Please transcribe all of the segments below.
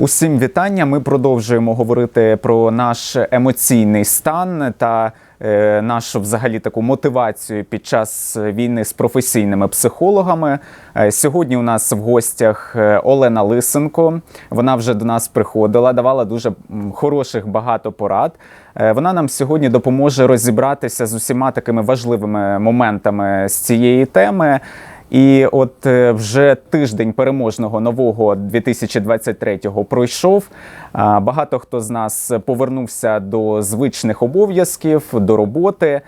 Усім вітання. Ми продовжуємо говорити про наш емоційний стан та е, нашу взагалі таку мотивацію під час війни з професійними психологами. Е, сьогодні у нас в гостях е, Олена Лисенко. Вона вже до нас приходила, давала дуже хороших багато порад. Е, Вона нам сьогодні допоможе розібратися з усіма такими важливими моментами з цієї теми. І от е, вже тиждень переможного нового 2023-го пройшов. Багато хто з нас повернувся до звичних обов'язків, до роботи.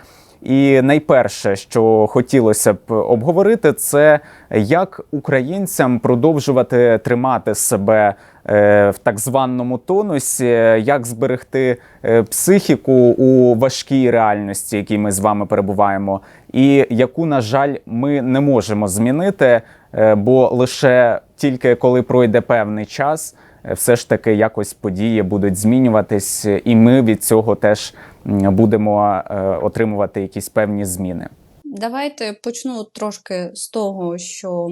І найперше, що хотілося б обговорити, це як українцям продовжувати тримати себе е, в так званому тонусі, як зберегти е, психіку у важкій реальності, якій ми з вами перебуваємо, і яку, на жаль, ми не можемо змінити, е, бо лише тільки коли пройде певний час, все ж таки якось події будуть змінюватись, і ми від цього теж будемо е, отримувати якісь певні зміни. Давайте почну трошки з того, що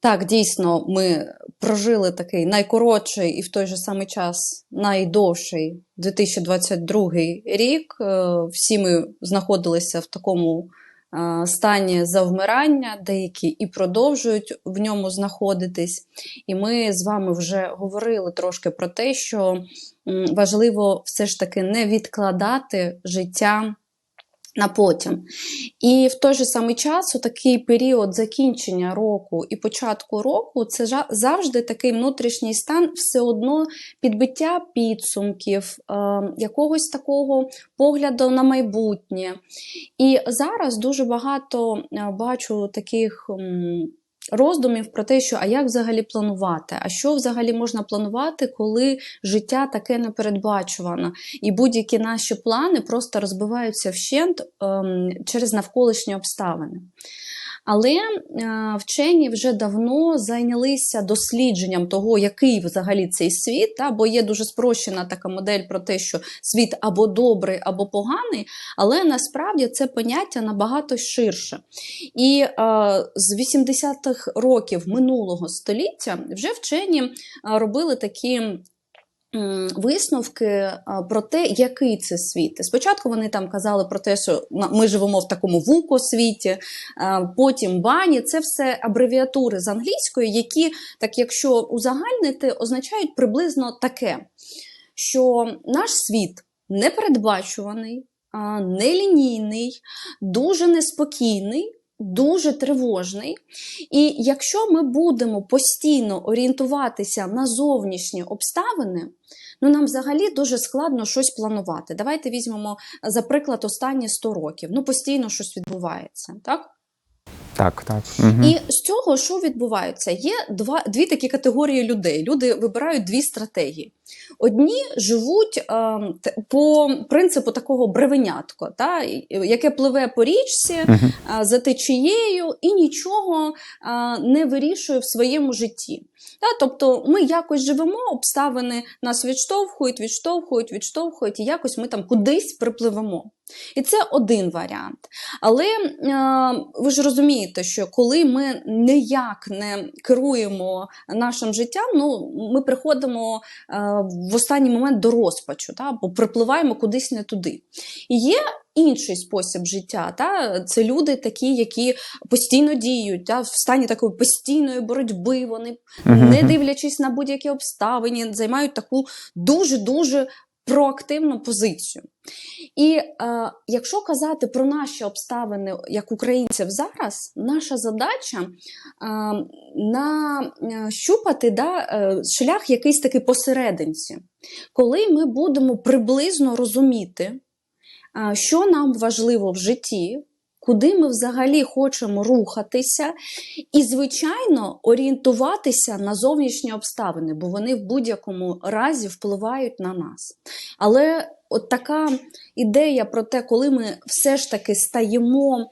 так, дійсно, ми прожили такий найкоротший і в той же самий час найдовший 2022 рік. Е, Всі ми знаходилися в такому е, стані завмирання, деякі і продовжують в ньому знаходитись. І ми з вами вже говорили трошки про те, що важливо все ж таки не відкладати життя на потім. І в той же самий час, у такий період закінчення року і початку року, це завжди такий внутрішній стан, все одно підбиття підсумків, е, якогось такого погляду на майбутнє. І зараз дуже багато е, бачу таких. Роздумів про те, що а як взагалі планувати? А що взагалі можна планувати, коли життя таке непередбачуване, і будь-які наші плани просто розбиваються вщент ем, через навколишні обставини. Але е, вчені вже давно зайнялися дослідженням того, який взагалі цей світ, та, бо є дуже спрощена така модель про те, що світ або добрий, або поганий, але насправді це поняття набагато ширше. І е, з 80-х років минулого століття вже вчені е, робили такі висновки е, про те, який це світ. Спочатку вони там казали про те, що ми живемо в такому вукосвіті, е, потім бані. Це все абревіатури з англійської, які, так якщо узагальнити, означають приблизно таке, що наш світ непередбачуваний, нелінійний, дуже неспокійний. Дуже тривожний, і якщо ми будемо постійно орієнтуватися на зовнішні обставини, ну нам взагалі дуже складно щось планувати. Давайте візьмемо за приклад останні 100 років. Ну постійно щось відбувається, так? Так, так. Угу. І з цього що відбувається? Є два, дві такі категорії людей. Люди вибирають дві стратегії. Одні живуть е, по принципу такого бревенятко, та, яке пливе по річці а, за течією і нічого а, не вирішує в своєму житті. Та, тобто ми якось живемо, обставини нас відштовхують, відштовхують, відштовхують, і якось ми там кудись припливемо. І це один варіант. Але е, ви ж розумієте, що коли ми ніяк не керуємо нашим життям, ну ми приходимо е, в останній момент до розпачу, та, бо припливаємо кудись не туди. І є інший спосіб життя. Та? Це люди такі, які постійно діють, та? в стані такої постійної боротьби. Вони, не дивлячись на будь-які обставини, займають таку дуже-дуже проактивну позицію. І е, якщо казати про наші обставини як українців зараз, наша задача е, нащупати да, е, шлях якийсь такий посерединці, коли ми будемо приблизно розуміти, а, що нам важливо в житті, куди ми взагалі хочемо рухатися, і, звичайно, орієнтуватися на зовнішні обставини, бо вони в будь-якому разі впливають на нас. Але от така ідея про те, коли ми все ж таки стаємо.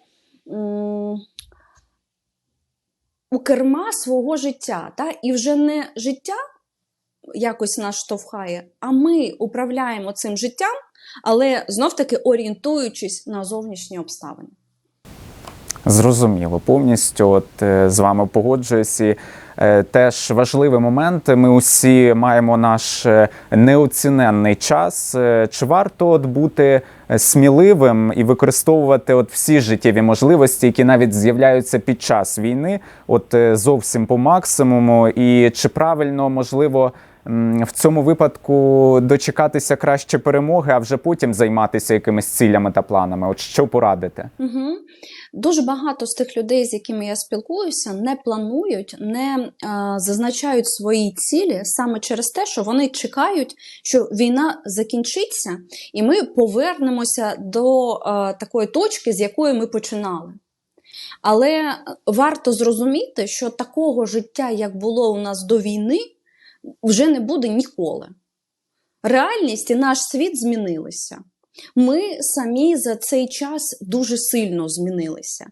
У керма свого життя, та? і вже не життя якось нас штовхає, а ми управляємо цим життям, але знов-таки орієнтуючись на зовнішні обставини. Зрозуміло, повністю от, е, з вами погоджуюсь. Е, теж важливий момент. Ми усі маємо наш е, неоціненний час. Чи варто от бути сміливим і використовувати от всі життєві можливості, які навіть з'являються під час війни, от зовсім по максимуму, і чи правильно можливо в цьому випадку дочекатися краще перемоги, а вже потім займатися якимись цілями та планами? От що порадити? Угу. Дуже багато з тих людей, з якими я спілкуюся, не планують, не е, зазначають свої цілі саме через те, що вони чекають, що війна закінчиться, і ми повернемося до е, такої точки, з якої ми починали. Але варто зрозуміти, що такого життя, як було у нас до війни, вже не буде ніколи. Реальність і наш світ змінилися. Ми самі за цей час дуже сильно змінилися.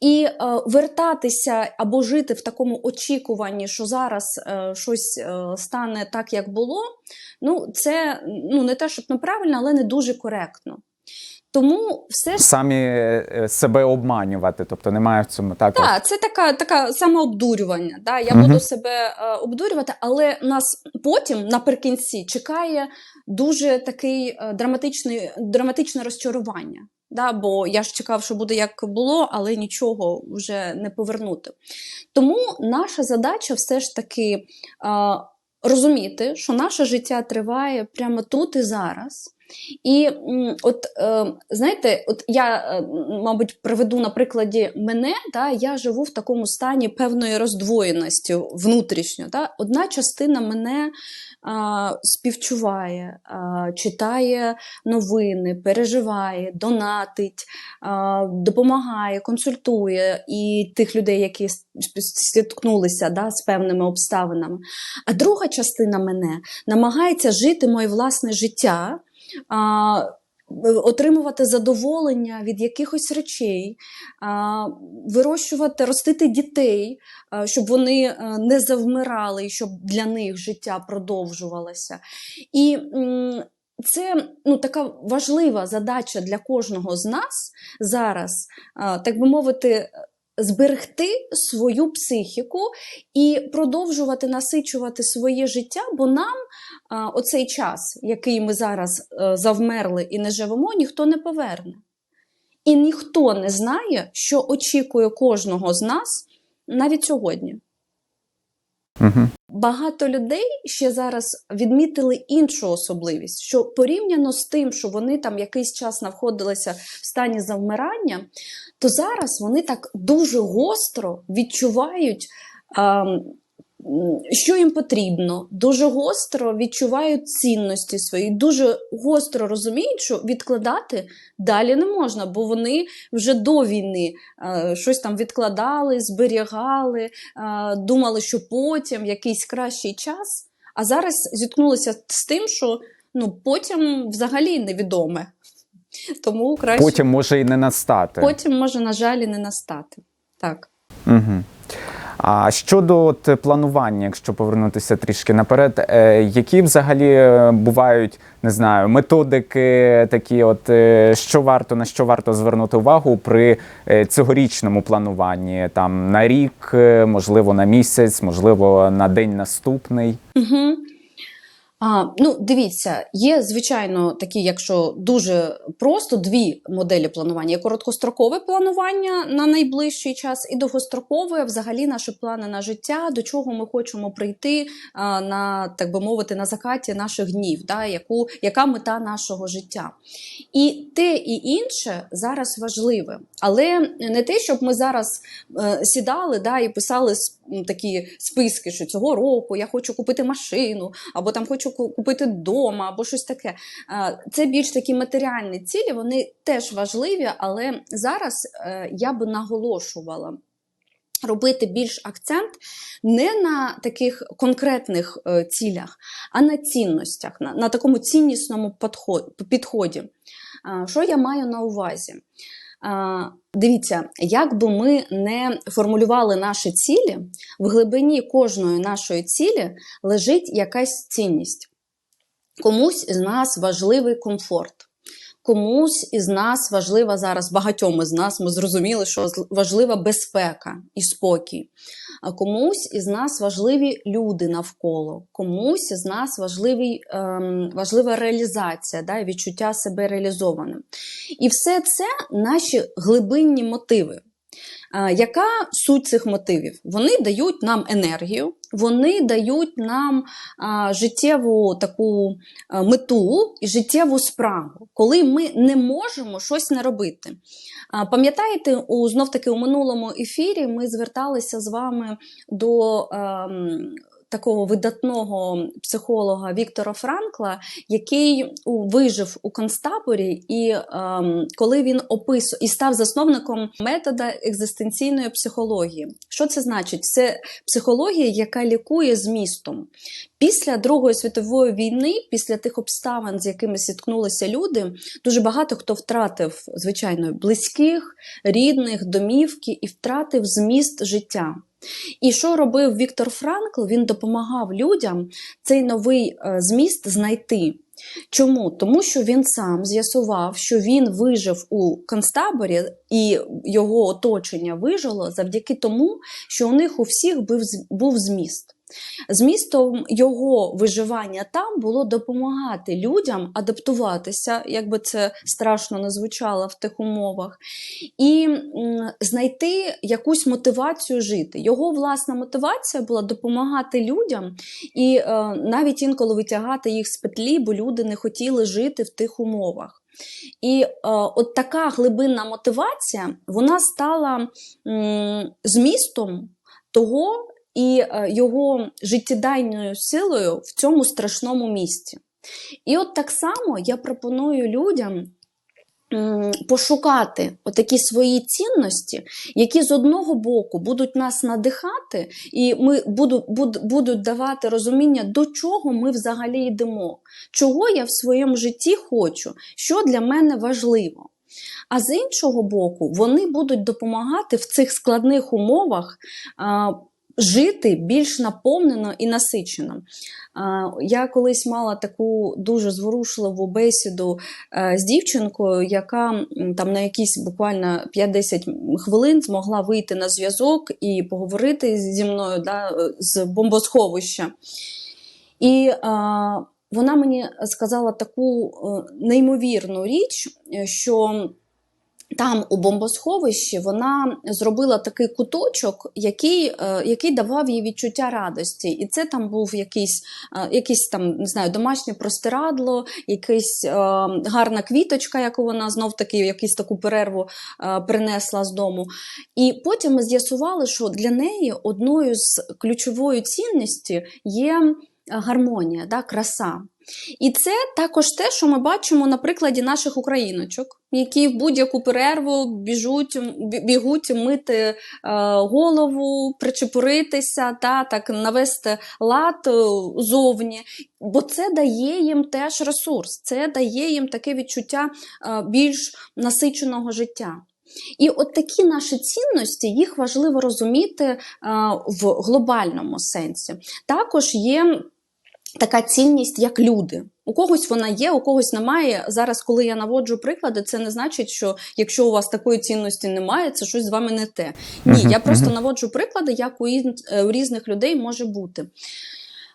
І е, вертатися або жити в такому очікуванні, що зараз е, щось е, стане так, як було, ну це ну, не те, щоб неправильно, але не дуже коректно. Тому все ж Самі е, себе обманювати, тобто немає в цьому так. так, це така, така самообдурювання. Да? Я Мгм. буду себе е, обдурювати, але нас потім наприкінці чекає дуже такий е, драматичний, драматичне розчарування. Да? Бо я ж чекав, що буде як було, але нічого вже не повернути. Тому наша задача все ж таки е, розуміти, що наше життя триває прямо тут і зараз. І от е, знаєте, от я, е, мабуть, приведу на прикладі мене, да, я живу в такому стані певної роздвоєності внутрішньо. Да. Одна частина мене а, співчуває, а, читає новини, переживає, донатить, а, допомагає, консультує і тих людей, які стикнулися да, з певними обставинами. А друга частина мене намагається жити моє власне життя а, отримувати задоволення від якихось речей, а, вирощувати, ростити дітей, а, щоб вони е, не завмирали і щоб для них життя продовжувалося. І це ну, така важлива задача для кожного з нас зараз, так би мовити, зберегти свою психіку і продовжувати насичувати своє життя, бо нам оцей час, який ми зараз е, завмерли і не живемо, ніхто не поверне. І ніхто не знає, що очікує кожного з нас навіть сьогодні. Угу. Багато людей ще зараз відмітили іншу особливість, що порівняно з тим, що вони там якийсь час знаходилися в стані завмирання, то зараз вони так дуже гостро відчувають, ем, що їм потрібно, дуже гостро відчувають цінності свої, дуже гостро розуміють, що відкладати далі не можна, бо вони вже до війни е, щось там відкладали, зберігали, е, думали, що потім якийсь кращий час. А зараз зіткнулися з тим, що ну, потім взагалі невідоме. Тому краще Потім може і не настати. потім може, на жаль, і не настати. Так. Угу. А щодо от планування, якщо повернутися трішки наперед, е, які взагалі е, бувають не знаю, методики, такі, от е, що варто на що варто звернути увагу при цьогорічному плануванні, там на рік, можливо, на місяць, можливо, на день наступний. Угу. А, ну, дивіться, є, звичайно, такі, якщо дуже просто, дві моделі планування: є короткострокове планування на найближчий час, і довгострокове взагалі наші плани на життя, до чого ми хочемо прийти а, на, так би мовити, на закаті наших днів, да, яку, яка мета нашого життя. І те і інше зараз важливе, але не те, щоб ми зараз е, сідали да, і писали такі списки, що цього року я хочу купити машину, або там хочу купити дома, або щось таке. Це більш такі матеріальні цілі, вони теж важливі, але зараз е, я би наголошувала. Робити більш акцент не на таких конкретних е, цілях, а на цінностях, на, на такому ціннісному підході. Що я маю на увазі? Дивіться, як би ми не формулювали наші цілі, в глибині кожної нашої цілі лежить якась цінність. Комусь з нас важливий комфорт, комусь із нас важлива зараз, багатьом із нас ми зрозуміли, що важлива безпека і спокій. А комусь із нас важливі люди навколо, комусь із нас важливі, ем, важлива реалізація, да, відчуття себе реалізованим. І все це наші глибинні мотиви. Яка суть цих мотивів? Вони дають нам енергію, вони дають нам життєву таку мету і життєву справу, коли ми не можемо щось не робити. Пам'ятаєте, у знов таки у минулому ефірі ми зверталися з вами до ем, такого видатного психолога Віктора Франкла, який вижив у концтаборі, і ем, коли він описує і став засновником метода екзистенційної психології. Що це значить? Це психологія, яка лікує змістом. Після Другої світової війни, після тих обставин, з якими зіткнулися люди, дуже багато хто втратив, звичайно, близьких, рідних, домівки і втратив зміст життя. І що робив Віктор Франкл? Він допомагав людям цей новий е, зміст знайти. Чому? Тому що він сам з'ясував, що він вижив у концтаборі, і його оточення вижило завдяки тому, що у них у всіх був зміст. Змістом його виживання там було допомагати людям адаптуватися, як би це страшно не звучало в тих умовах, і знайти якусь мотивацію жити. Його власна мотивація була допомагати людям і е, навіть інколи витягати їх з петлі, бо люди не хотіли жити в тих умовах. І е, от така глибинна мотивація вона стала м, змістом того і е, його життєдайною силою в цьому страшному місці. І от так само я пропоную людям пошукати отакі свої цінності, які з одного боку будуть нас надихати, і ми буду, буд- будуть давати розуміння, до чого ми взагалі йдемо, чого я в своєму житті хочу, що для мене важливо. А з іншого боку, вони будуть допомагати в цих складних умовах жити більш наповнено і насичено. Я колись мала таку дуже зворушливу бесіду е, з дівчинкою, яка там на якісь буквально 5-10 хвилин змогла вийти на зв'язок і поговорити зі мною да, з бомбосховища. І а, вона мені сказала таку е, неймовірну річ, е, що там у бомбосховищі вона зробила такий куточок, який, е, який давав їй відчуття радості. І це там був якийсь, е, якийсь там, не знаю, домашнє простирадло, якась е, гарна квіточка, яку вона знов таки якусь таку перерву принесла з дому. І потім ми з'ясували, що для неї одною з ключової цінності є гармонія, да, краса. І це також те, що ми бачимо на прикладі наших україночок, які в будь-яку перерву біжуть, бігуть мити е, голову, причепуритися, та, так навести лад е, зовні. Бо це дає їм теж ресурс, це дає їм таке відчуття е, більш насиченого життя. І от такі наші цінності, їх важливо розуміти в глобальному сенсі. Також є така цінність, як люди. У когось вона є, у когось немає. Зараз, коли я наводжу приклади, це не значить, що якщо у вас такої цінності немає, це щось з вами не те. Ні, я просто наводжу приклади, як у, е, у різних людей може бути.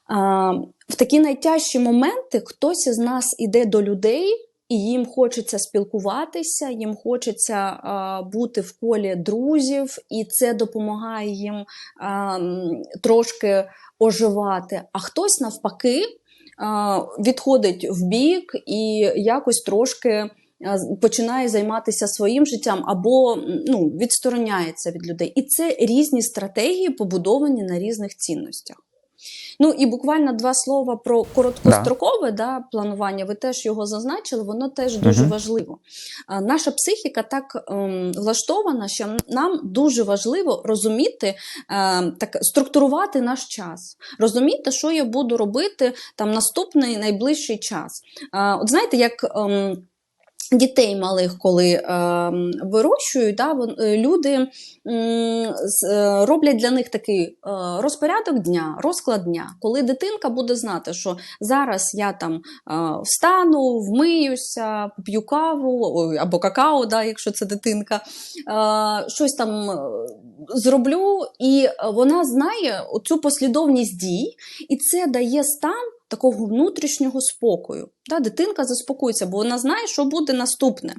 А, в такі найтяжчі моменти хтось із нас іде до людей. І їм хочеться спілкуватися, їм хочеться бути в колі друзів, і це допомагає їм трошки оживати. А хтось навпаки відходить в бік і якось трошки починає займатися своїм життям або ну, відстороняється від людей. І це різні стратегії, побудовані на різних цінностях. Ну і буквально два слова про короткострокове да. планування. Ви теж його зазначили, воно теж дуже Мгм. важливо. А, наша психіка так ем, влаштована, що нам дуже важливо розуміти, ем, так структурувати наш час, розуміти, що я буду робити там наступний найближчий час. А, от знаєте, як. Ем, Дітей малих, коли е, вирощують, да, е, люди е, роблять для них такий е, розпорядок дня, розклад дня, коли дитинка буде знати, що зараз я там е, встану, вмиюся, поп'ю каву або какао, да, якщо це дитинка, е, щось там е, зроблю, і вона знає цю послідовність дій, і це дає стан такого внутрішнього спокою. Да, дитинка заспокоїться, бо вона знає, що буде наступне.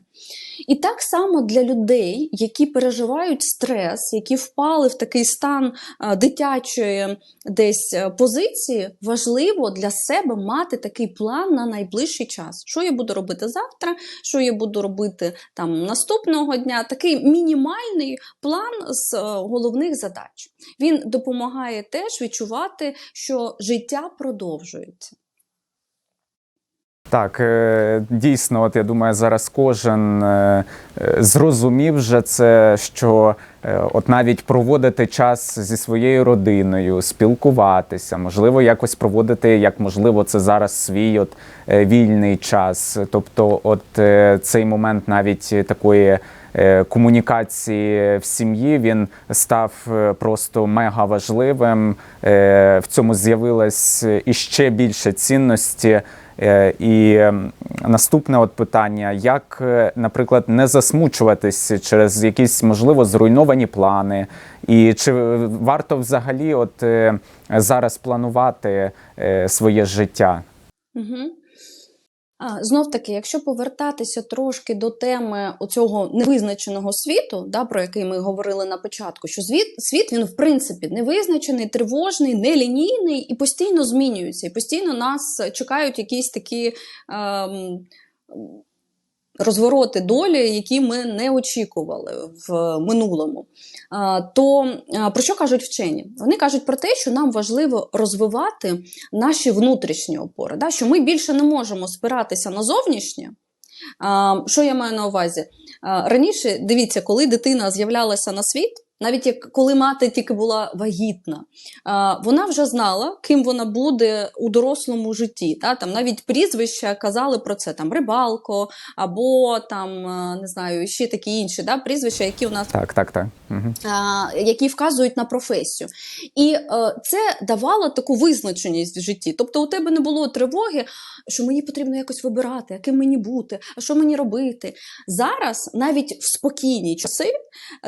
І так само для людей, які переживають стрес, які впали в такий стан дитячої десь е, позиції, важливо для себе мати такий план на найближчий час. Що я буду робити завтра, що я буду робити там наступного дня. Такий мінімальний план з е, головних задач. Він допомагає теж відчувати, що життя продовжується. Так, е, дійсно, от я думаю, зараз кожен е, е, зрозумів вже це, що от навіть проводити час зі своєю родиною, спілкуватися, можливо, якось проводити, як можливо, це зараз свій от вільний час. Тобто, от цей момент навіть такої. Комунікації в сім'ї він став просто мега важливим. В цьому з'явилось іще більше цінності. Е, І наступне от питання: як, е, наприклад, не засмучуватись через якісь можливо зруйновані плани, і чи варто взагалі от е, зараз планувати своє життя? Угу. Знов таки, якщо повертатися трошки до теми оцього невизначеного світу, да, про який ми говорили на початку, що світ, світ він в принципі невизначений, тривожний, нелінійний і постійно змінюється. І постійно нас чекають якісь такі ем, розвороти долі, які ми не очікували в минулому. То про що кажуть вчені? Вони кажуть про те, що нам важливо розвивати наші внутрішні опори, да? що ми більше не можемо спиратися на зовнішнє. Що я маю на увазі? Раніше, дивіться, коли дитина з'являлася на світ, навіть як коли мати тільки була вагітна, вона вже знала, ким вона буде у дорослому житті. Та? Там навіть прізвища казали про це там рибалко, або там не знаю, ще такі інші да, прізвища, які у нас Так, так, так. Угу. які вказують на професію. І е, це давало таку визначеність в житті. Тобто у тебе не було тривоги, що мені потрібно якось вибирати, а ким мені бути, а що мені робити. Зараз, навіть в спокійні часи,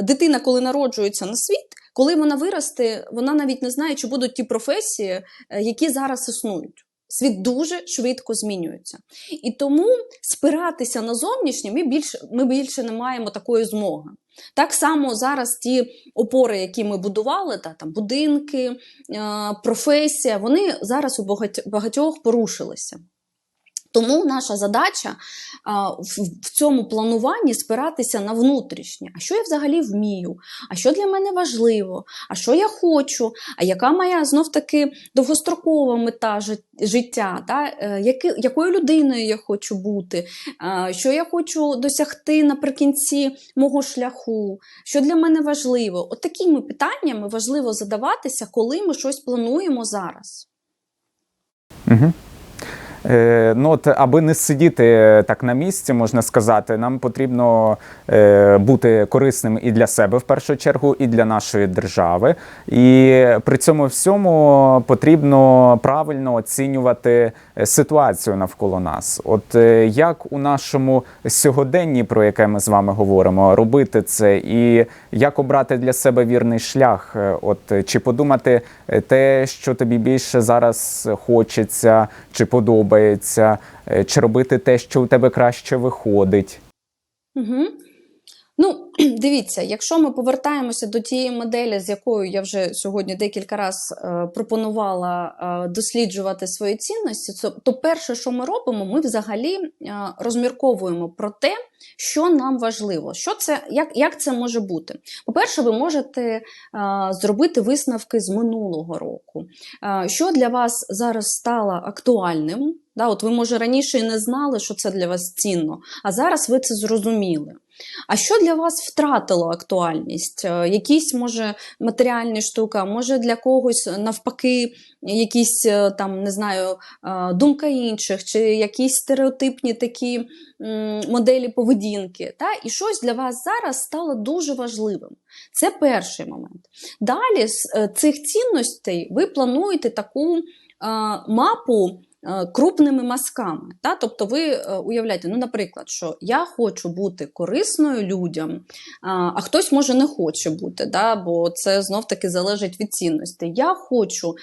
дитина, коли народжується на світ, коли вона виросте, вона навіть не знає, чи будуть ті професії, е, які зараз існують. Світ дуже швидко змінюється. І тому спиратися на зовнішнє ми більше, ми більше не маємо такої змоги. Так само зараз ті опори, які ми будували, та, там, будинки, е, професія, вони зараз у багать- багатьох порушилися. Тому наша задача в, цьому плануванні спиратися на внутрішнє. А що я взагалі вмію? А що для мене важливо? А що я хочу? А яка моя знов таки довгострокова мета життя? Та? Е, якою людиною я хочу бути? Що я хочу досягти наприкінці мого шляху? Що для мене важливо? От такими питаннями важливо задаватися, коли ми щось плануємо зараз. Угу. Е, ну, от, аби не сидіти так на місці, можна сказати, нам потрібно е, бути корисним і для себе в першу чергу, і для нашої держави. І при цьому всьому потрібно правильно оцінювати е, ситуацію навколо нас. От е, як у нашому сьогоденні, про яке ми з вами говоримо, робити це, і як обрати для себе вірний шлях? Е, От е, чи подумати е, те, що тобі більше зараз хочеться, чи подобається, е, чи робити те, що у тебе краще виходить? Угу. Ну, дивіться, якщо ми повертаємося до тієї моделі, з якою я вже сьогодні декілька разів е, пропонувала е, досліджувати свої цінності, то, перше, що ми робимо, ми взагалі е, розмірковуємо про те, що нам важливо. Що це, як, як це може бути? По-перше, ви можете зробити висновки з минулого року. Що для вас зараз стало актуальним? Да, от ви, може, раніше і не знали, що це для вас цінно, а зараз ви це зрозуміли. А що для вас втратило актуальність? Е, Якісь, може, матеріальні штука, може для когось навпаки, якісь е, там, не знаю, е, думка інших, чи якісь стереотипні такі моделі поведінки. Та? І щось для вас зараз стало дуже важливим. Це перший момент. Далі з е, цих цінностей ви плануєте таку е, мапу е, крупними мазками. Та? Тобто ви е, уявляєте, ну, наприклад, що я хочу бути корисною людям, а, а хтось може не хоче бути, да? бо це знов-таки залежить від цінностей. Я хочу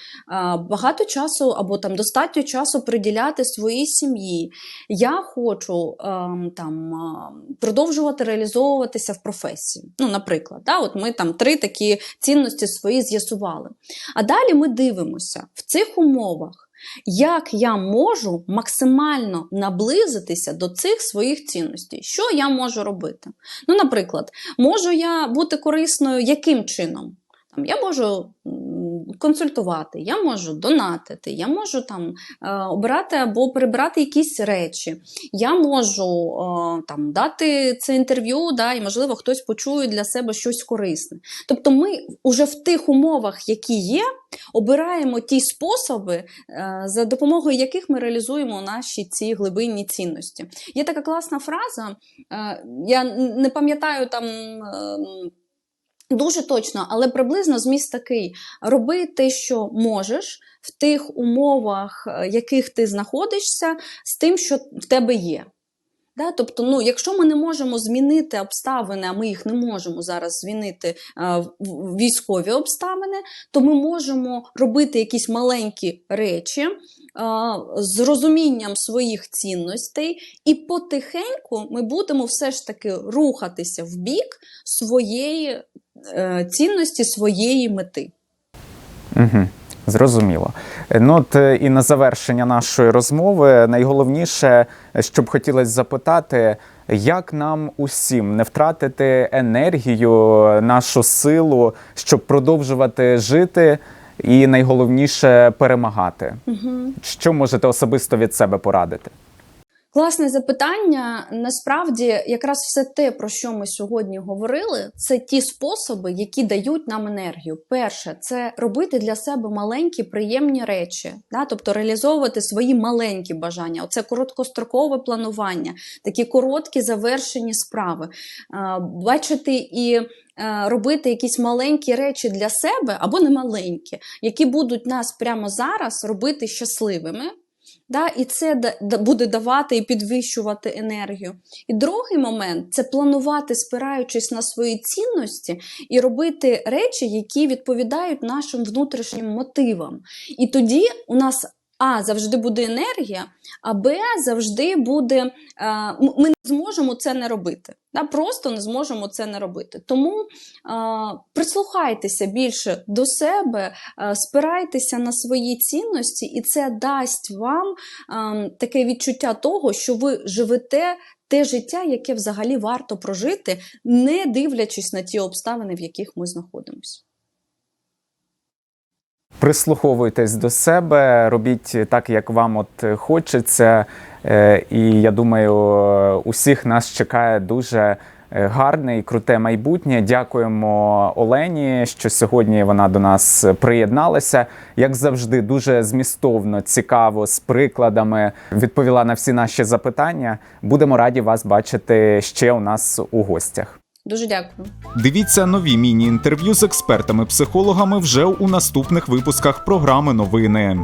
багато часу або там достатньо часу приділяти своїй сім'ї. Я хочу ем, там, продовжувати реалізовуватися в професії. Ну, наприклад, да? От ми там три такі цінності свої з'ясували. А далі ми дивимося в цих умовах. Як я можу максимально наблизитися до цих своїх цінностей? Що я можу робити? Ну, наприклад, можу я бути корисною яким чином? Я можу консультувати, я можу донатити, я можу там е, обирати або прибирати якісь речі, я можу е, там дати це інтерв'ю, да, і можливо хтось почує для себе щось корисне. Тобто, ми вже в тих умовах, які є, обираємо ті способи, е, за допомогою яких ми реалізуємо наші ці глибинні цінності. Є така класна фраза, я не пам'ятаю там. Дуже точно, але приблизно зміст такий: роби те, що можеш в тих умовах, е, яких ти знаходишся, з тим, що в тебе є. Да? Тобто, ну, якщо ми не можемо змінити обставини, а ми їх не можемо зараз змінити е, військові обставини, то ми можемо робити якісь маленькі речі е, з розумінням своїх цінностей, і потихеньку ми будемо все ж таки рухатися в бік своєї цінності, своєї мети. Угу. Зрозуміло. Е, Ну, от е, і на завершення нашої розмови найголовніше, е, що б хотілося запитати, як нам усім не втратити енергію, нашу силу, щоб продовжувати жити, і найголовніше перемагати. Угу. Що можете особисто від себе порадити? Класне запитання. Насправді, якраз все те, про що ми сьогодні говорили, це ті способи, які дають нам енергію. Перше, це робити для себе маленькі приємні речі, да? тобто реалізовувати свої маленькі бажання. Оце короткострокове планування, такі короткі завершені справи. Бачити і. е, Робити якісь маленькі речі для себе або не маленькі, які будуть нас прямо зараз робити щасливими, Да, і це буде давати і підвищувати енергію. І другий момент це планувати, спираючись на свої цінності, і робити речі, які відповідають нашим внутрішнім мотивам. І тоді у нас А завжди буде енергія, а Б завжди буде. е, Ми не зможемо це не робити. Просто не зможемо це не робити. Тому е, прислухайтеся більше до себе, е, спирайтеся на свої цінності, і це дасть вам таке відчуття того, що ви живете те життя, яке взагалі варто прожити, не дивлячись на ті обставини, в яких ми знаходимося. Прислуховуйтесь до себе, робіть так, як вам от хочеться. Е, І я думаю, усіх нас чекає дуже е, гарне і круте майбутнє. Дякуємо Олені, що сьогодні вона до нас приєдналася. Як завжди, дуже змістовно, цікаво, з прикладами відповіла на всі наші запитання. Будемо раді вас бачити ще у нас у гостях. Дуже дякую. Дивіться нові міні-інтерв'ю з експертами-психологами вже у наступних випусках програми новини.